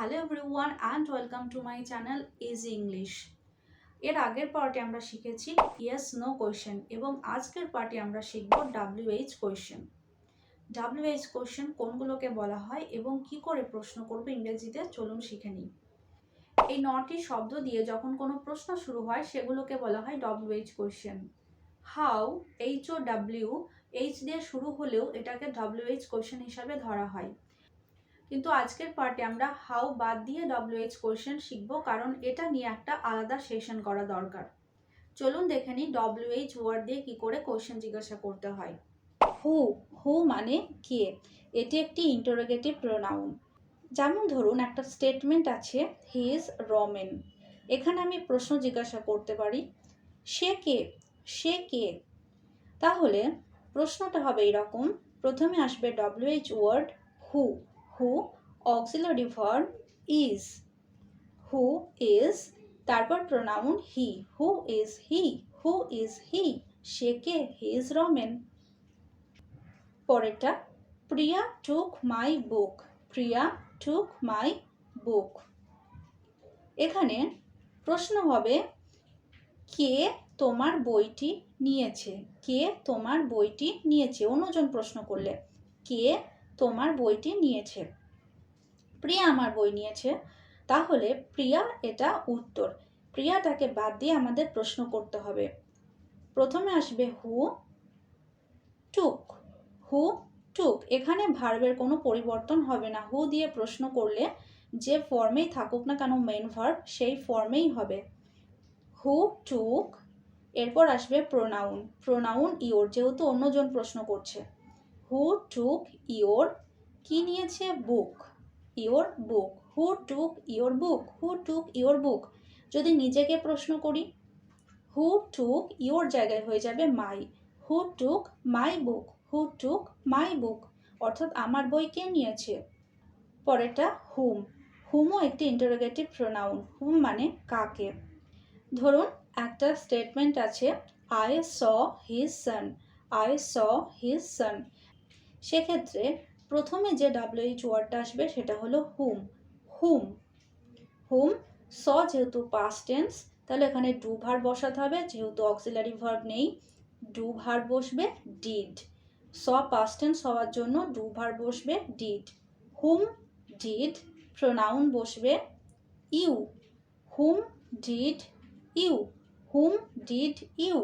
Hello everyone and welcome to my channel Easy English এর আগের পার্টে আমরা শিখেছি ইয়েস নো কোয়েশ্চেন এবং আজকের পার্টে আমরা শিখব ডাব্লিউএইচ কোয়েশ্চেন ডাব্লিউএইচ কোয়েশ্চেন কোনগুলোকে বলা হয় এবং কি করে প্রশ্ন করব ইংরেজিতে চলুন শিখে নিই। এই নটি শব্দ দিয়ে যখন কোনো প্রশ্ন শুরু হয় সেগুলোকে বলা হয় WH question how H O W H দিয়ে শুরু হলেও এটাকে ডাব্লিউএইচ কোয়েশ্চেন হিসাবে ধরা হয়। কিন্তু আজকের পার্টে আমরা হাউ বাদ দিয়ে ডব্লিউএইচ কোয়েশ্চেন শিখব, কারণ এটা নিয়ে একটা আলাদা সেশন করা দরকার। চলুন দেখে নিই ডব্লিউএইচ ওয়ার্ড দিয়ে কি করে কোয়েশ্চেন জিজ্ঞাসা করতে হয়। হু হু মানে কে? এটি একটি ইন্টারোগেটিভ প্রোনাউন যেমন ধরুন, একটা স্টেটমেন্ট আছে হি ইজ রমেন এখানে আমি প্রশ্ন জিজ্ঞাসা করতে পারি, সে কে? সে কে? তাহলে প্রশ্নটা হবে এরকম, প্রথমে আসবে WH word who who auxiliary verb is who is তারপর pronoun he who is he who is he সে কে? হি ইজ রমেন পরেরটা, প্রিয়া টুক মাই বুক প্রিয়া টুক মাই বুক এখানে প্রশ্ন হবে, কে তোমার বইটি নিয়েছে? কে তোমার বইটি নিয়েছে? অন্যজন প্রশ্ন করলে, কে তোমার বইটি নিয়েছে। প্রিয়া আমার বই নিয়েছে। তাহলে প্রিয়া, এটা উত্তর। প্রিয়াটাকে বাদ দিয়ে আমাদের প্রশ্ন করতে হবে। প্রথমে আসবে হু টুক হু টুক এখানে ভার্বের কোনো পরিবর্তন হবে না। হু দিয়ে প্রশ্ন করলে যে ফর্মেই থাকুক না কেন মেন ভার্ব সেই ফর্মেই হবে। হু টুক এরপর আসবে প্রোনাউন প্রোনাউন ইওর যেহেতু অন্যজন প্রশ্ন করছে। হু টুক ইওর কি নিয়েছে? Book your book who took your book who took your book যদি নিজেকে প্রশ্ন করি হু টুক ইওর জায়গায় হয়ে যাবে মাই হু টুক মাই বুক হু টুক মাই বুক অর্থাৎ আমার বই কে নিয়েছে? পরেরটা হুম হুমও একটি ইন্টারোগেটিভ প্রোনাউন হুম মানে কাকে? ধরুন, একটা স্টেটমেন্ট আছে I saw his son I saw his son সেক্ষেত্রে প্রথমে যে ডাব্লিউএইচ ওয়ার্ডটা আসবে সেটা হলো হুম হুম হুম স যেহেতু পাস্ট টেন্স তাহলে এখানে ডু ভার বসাতে হবে, যেহেতু অক্সিলারি ভার্ব নেই ডু ভার বসবে ডিড স পাস্ট টেন্স হওয়ার জন্য ডু ভার বসবে ডিড হুম ডিড প্রোনাউন বসবে you whom did you whom did you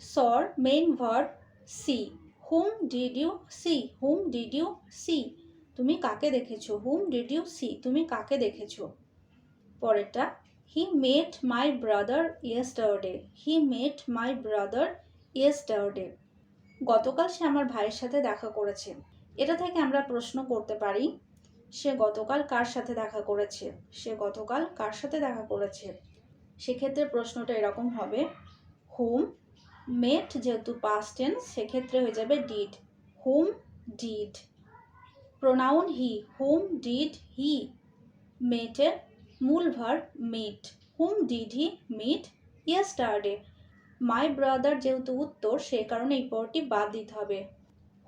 সর main verb see whom did you see? Whom did you see? তুমি কাকে দেখেছ? Whom did you see? তুমি কাকে দেখেছ? পরেরটা, he met my brother yesterday. He met my brother yesterday. গতকাল সে আমার ভাইয়ের সাথে দেখা করেছে। এটা থেকে আমরা প্রশ্ন করতে পারি, সে গতকাল কার সাথে দেখা করেছে? সে গতকাল কার সাথে দেখা করেছে? সেক্ষেত্রে প্রশ্নটা এরকম হবে, হুম মেট যেহেতু পাস্ট টেন্স সেক্ষেত্রে হয়ে যাবে did whom did pronoun he whom did he মেটের মূল verb meet whom did he meet yesterday my brother যেহেতু উত্তর, সে কারণে এই পরটি বাদ দিতে হবে।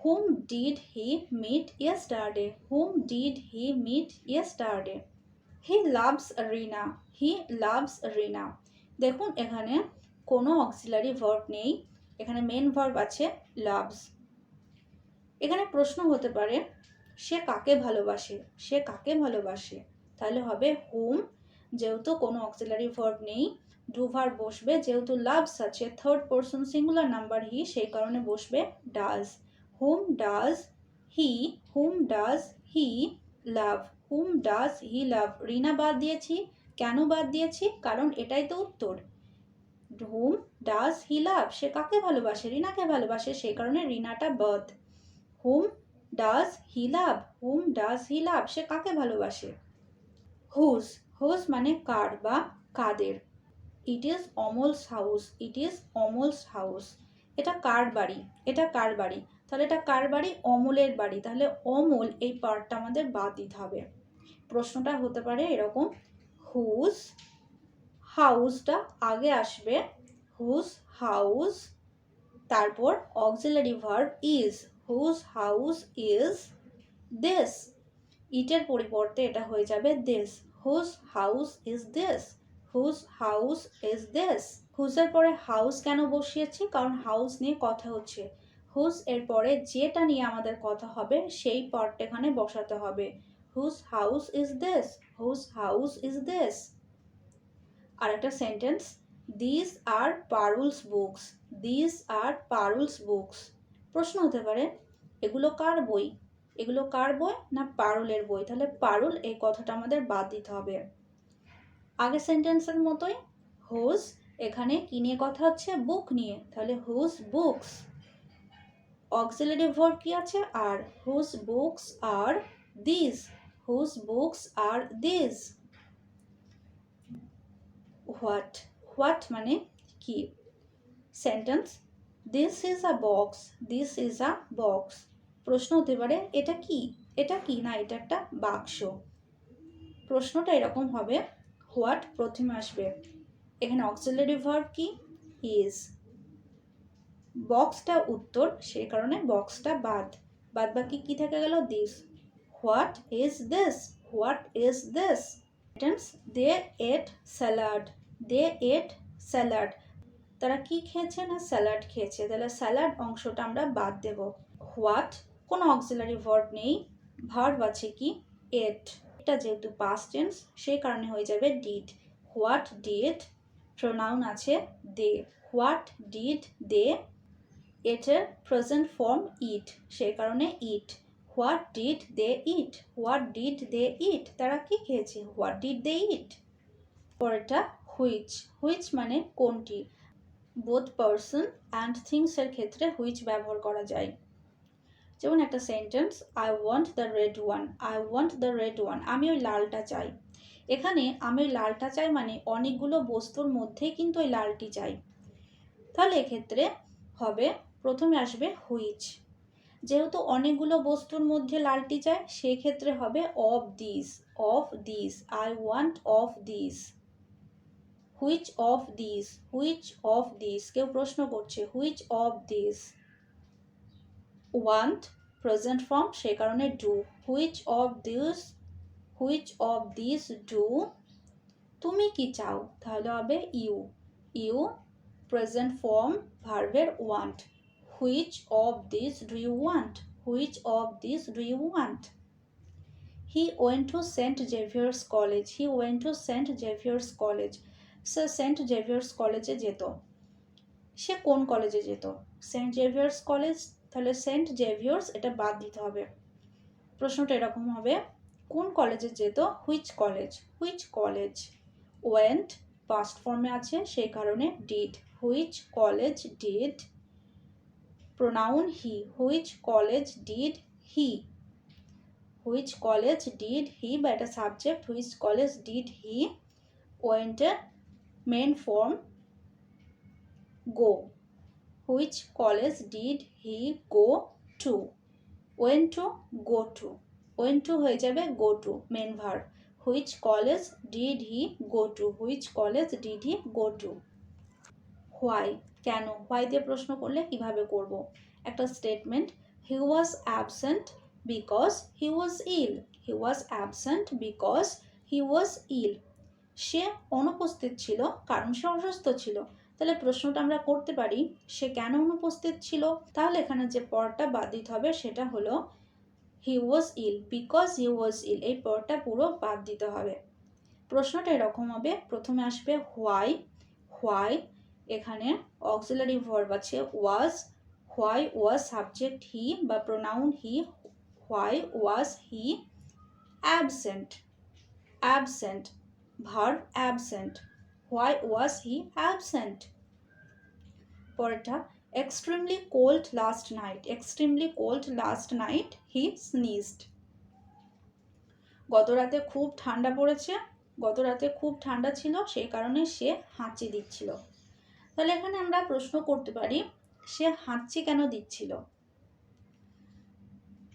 Whom did he meet yesterday whom did he meet yesterday he loves Reena he loves Reena দেখুন এখানে কোনো অক্সিলারি ভার্ব নেই। এখানে মেন ভার্ব আছে লাভস এখানে প্রশ্ন হতে পারে, সে কাকে ভালোবাসে? সে কাকে ভালোবাসে? তাহলে হবে হোম যেহেতু কোনো অক্সিলারি ভার্ব নেই। ডু ভার্ব বসবে, যেহেতু লাভস আছে third person singular number he সেই কারণে বসবে does whom does he whom does he love whom does he love Reena বাদ দিয়েছি, কেন বাদ দিয়েছি? কারণ এটাই তো উত্তর। হুম ডাজ হি লাভ সে কাকে ভালোবাসে? রিনাকে ভালোবাসে, সেই কারণে রিনাটা বদ হুম does he love whom does he love সে কাকে ভালোবাসে? হুজ হুজ মানে কার বা কাদের। It is Amal's house it is Amal's house এটা কার বাড়ি? এটা কার বাড়ি? তাহলে এটা কার বাড়ি? অমলের বাড়ি। তাহলে অমল এই পার্টটা আমাদের বাদ দিতে হবে। প্রশ্নটা হতে পারে এরকম। হুজ হাউসটা আগে আসবে। হুজ হাউস, তারপর auxiliary verb is. Whose house is this. ইটের পরিবর্তে এটা হয়ে যাবে this. Whose house is this. Whose house is this. হুজের পরে হাউস কেন বসিয়েছি? কারণ হাউস নিয়ে কথা হচ্ছে। হুজ এর পরে যেটা নিয়ে আমাদের কথা হবে, সেই পার্টটা এখানে বসাতে হবে। Whose house is this. Whose house is this. আর একটা sentence this are Parul's books this are Parul's books প্রশ্ন হতে পারে, এগুলো কার বই? এগুলো কার বই না পারুলের বই? তাহলে পারুল এই কথাটা আমাদের বাদ দিতে হবে। আগের সেন্টেন্সের মতোই হুজ এখানে কি নিয়ে কথা হচ্ছে? বুক নিয়ে। তাহলে হুজ বুকস অক্সিলারি ভার্ব কি আছে? Are whose books are this whose books are this what what মানে কি? Sentence this is a box this is a box প্রশ্ন হতে পারে, এটা কি? এটা কি? না, এটা একটা বাক্স। প্রশ্নটা এরকম হবে, হোয়াট প্রথমে আসবে। এখানে অক্সিলারি ভার্ব কি? ইজ বক্সটা উত্তর, সেই কারণে বক্সটা বাদ। বাদ বাকি কি থেকে গেল? This what is this? What is this? Sentence they ate salad they ate salad তারা কি খেয়েছে না স্যালাড খেয়েছে? তাহলে স্যালাড অংশটা আমরা বাদ দেব। হোয়াট কোনো অক্সিলারি ভার্ব নেই। ভার্ব আছে কি? এট এটা যেহেতু পাস্ট টেন্স সেই কারণে হয়ে যাবে ডিড হোয়াট ডিড প্রোনাউন আছে দে হোয়াট ডিড দে এটের প্রেজেন্ট ফর্ম ইট সেই কারণে eat what did they eat what did they eat তারা কি খেয়েছে? হোয়াট ডিড দে ইট পরেরটা হুইচ হুইচ মানে কোনটি? বোথ পার্সন অ্যান্ড থিংসের ক্ষেত্রে হুইচ ব্যবহার করা যায়। যেমন একটা sentence I want the red one I want the red one আমি ওই লালটা চাই। এখানে আমি ওই লালটা চাই মানে অনেকগুলো বস্তুর মধ্যেই কিন্তু ওই লালটি চাই। তাহলে এক্ষেত্রে হবে, প্রথমে আসবে হুইচ যেহেতু অনেকগুলো বস্তুর মধ্যে লালটি চাই সেক্ষেত্রে হবে of this of this I want of this which of this which of this কেউ প্রশ্ন করছে which of this want present form সে কারণে do which of this which of this do তুমি কি চাও? তাহলে হবে ইউ ইউ প্রেজেন্ট ফর্ম ভার্বের want which of this do you want which of this do you want he went to Saint Xavier's College he went to Saint Xavier's College say Saint Xavier's কলেজে যেত। সে কোন কলেজে যেত? Saint Xavier's college তাহলে Saint Xavier's এটা বাদ দিতে হবে। প্রশ্নটা এরকম হবে। কোন কলেজে যেত? Which college which college went past ফর্মে আছে। সেই কারণে did which college did he which college did he which college did he বা এটা subject which college did he ওয়েন্টের main form go which college did he go to went to go to went to হয়ে যাবে go to main verb which college did he go to which college did he go to why কেন? Why দিয়ে প্রশ্ন করলে কীভাবে করব? একটা statement he was absent because he was ill he was absent because he was ill সে অনুপস্থিত ছিল কারণ সে অসুস্থ ছিল। তাহলে প্রশ্নটা আমরা করতে পারি, সে কেন অনুপস্থিত ছিল? তাহলে এখানে যে পরটা বাদ দিতে হবে সেটা হলো হি was ill because he was ইল এই পরটা পুরো বাদ দিতে হবে। প্রশ্নটা এরকম হবে, প্রথমে আসবে হোয়াই হোয়াই এখানে অক্সিলারি ভার্ব আছে was why was subject he বা pronoun he why was he absent absent verb absent why was he absent পরেরটা extremely cold last night extremely cold last night he sneezed গত রাতে খুব ঠান্ডা পড়েছে, গত রাতে খুব ঠান্ডা ছিল, সেই কারণে সে হাঁচি দিচ্ছিল। তাহলে এখানে আমরা প্রশ্ন করতে পারি, সে হাঁচি কেন দিচ্ছিল?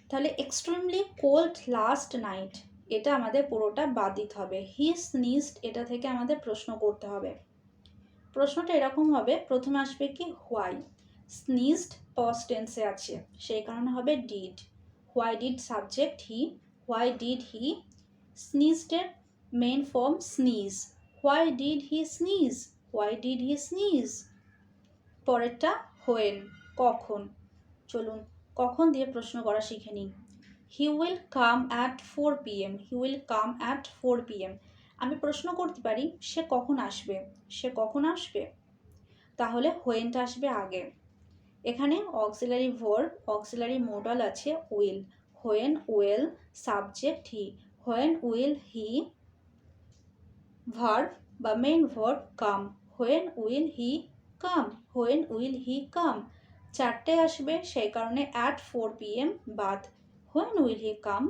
তাহলে এক্সট্রিমলি কোল্ড লাস্ট নাইট এটা আমাদের পুরোটা বাদ দিতে হবে। হি স্নিজড এটা থেকে আমাদের প্রশ্ন করতে হবে। প্রশ্নটা এরকম হবে, প্রথমে আসবে কি? হোয়াই স্নিজড পাস্ট টেন্সে আছে, সেই কারণে হবে did why did subject he why did he স্নিজডের main form sneeze why did he sneeze why did he sneeze পরেরটা হোয়েন কখন? চলুন, কখন দিয়ে প্রশ্ন করা শিখে নিই। He will come at four PM he will come at four PM আমি প্রশ্ন করতে পারি, সে কখন আসবে? সে কখন আসবে? তাহলে হোয়েনটা আসবে আগে। এখানে অক্সিলারি ভোর অক্সিলারি মোডাল আছে will when will subject he when will he verb বা main verb come when will he come when will he come চারটে আসবে, সেই কারণে অ্যাট ফোর পি এম বাদ when will he come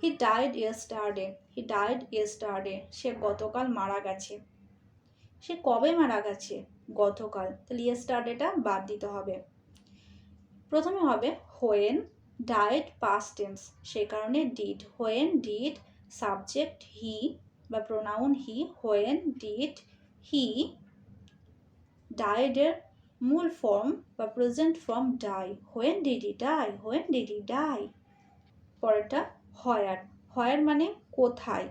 he died yesterday he died yesterday সে গতকাল মারা গেছে। সে কবে মারা গেছে? গতকাল। তাহলে ইয়েস্টারডেটা বাদ দিতে হবে। প্রথমে হবে হোয়েন ডাইড পাস্ট টেন্স সেই কারণে did when did subject he বা pronoun he when did he ডাইডের মূল ফর্ম বা present form die when did die when did die পরেরটা হয়ার হয়ার মানে কোথায়?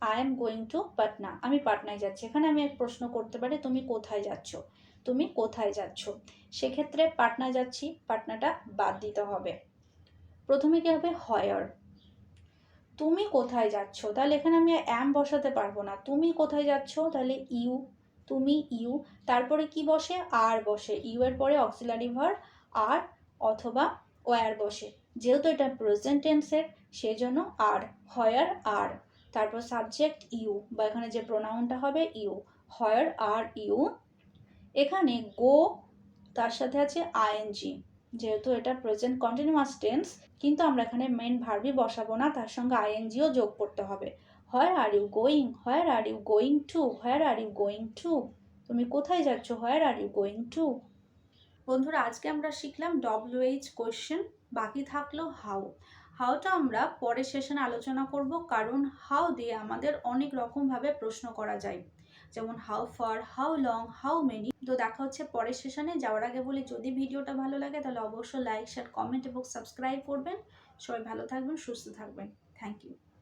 I am going to Patna আমি পাটনায় যাচ্ছি। এখানে আমি এক প্রশ্ন করতে পারি, তুমি কোথায় যাচ্ছ? তুমি কোথায় যাচ্ছ? সেক্ষেত্রে পাটনা যাচ্ছি, পাটনাটা বাদ দিতে হবে। প্রথমে কি হবে? হয়ার তুমি কোথায় যাচ্ছ? তাহলে এখানে আমি অ্যাম বসাতে পারব না। তুমি কোথায় যাচ্ছ? তাহলে ইউ তুমি ইউ তারপরে কি বসে? আর বসে। ইউ এর পরে অক্সিলারি ভার আর অথবা ওয়ার বসে। যেহেতু এটা প্রেজেন্ট টেন্সের সেজন্য আর হয়ার আর তারপর সাবজেক্ট ইউ বা এখানে যে প্রোনাউনটা হবে ইউ হয়ার আর ইউ এখানে গো তার সাথে আছে আইএনজি যেহেতু এটা প্রেজেন্ট কন্টিনিউয়াস টেন্স কিন্তু আমরা এখানে মেন ভার্বই বসাবো না, তার সঙ্গে আইএনজিও যোগ করতে হবে। Where are you going where are you going to where are you going to তুমি কোথায় যাচ্ছ? Where are you going to বন্ধুরা, আজকে আমরা শিখলাম ডব্লিউএইচ কোয়েশ্চেন বাকি থাকল হাউ হাউটা আমরা পরের সেশনে আলোচনা করব, কারণ হাউ দিয়ে আমাদের অনেক রকমভাবে প্রশ্ন করা যায়। যেমন how far how long how many তো দেখা হচ্ছে পরের সেশনে যাওয়ার আগে বলে, যদি ভিডিওটা ভালো লাগে, তাহলে অবশ্যই লাইক শেয়ার কমেন্ট এবং সাবস্ক্রাইব করবেন। সবাই ভালো থাকবেন, সুস্থ থাকবেন। Thank you